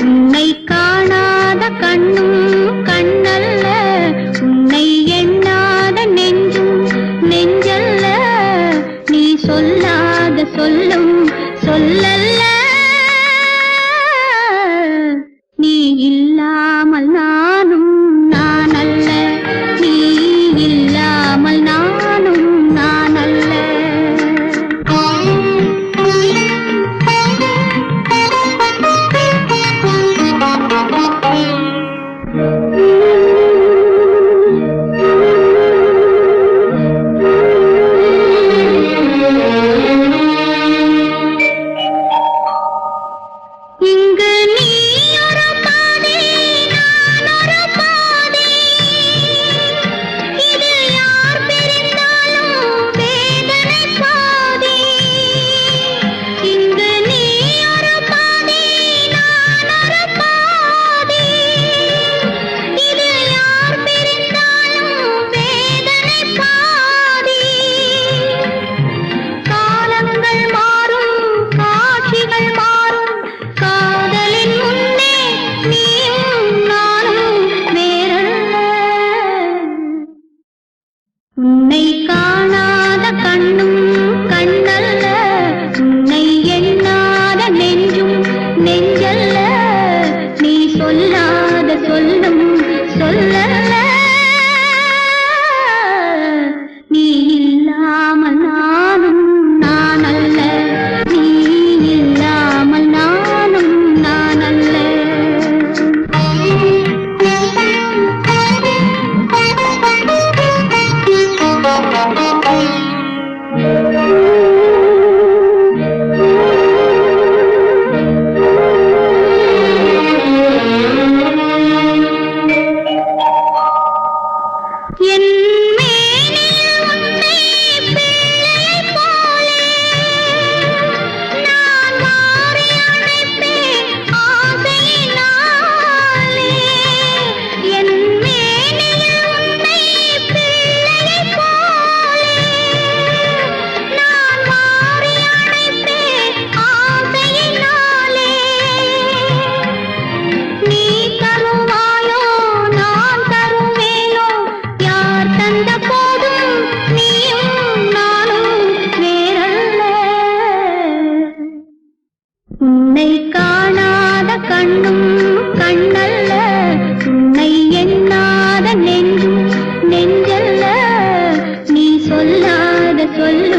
உன்னை காணாத கண்ணும் கண்ணல்ல உன்னை எண்ணாத நெஞ்சும் நெஞ்சல்ல. நீ சொல்லாத சொல்லும் உன்னை காணாத கண்ணும் کل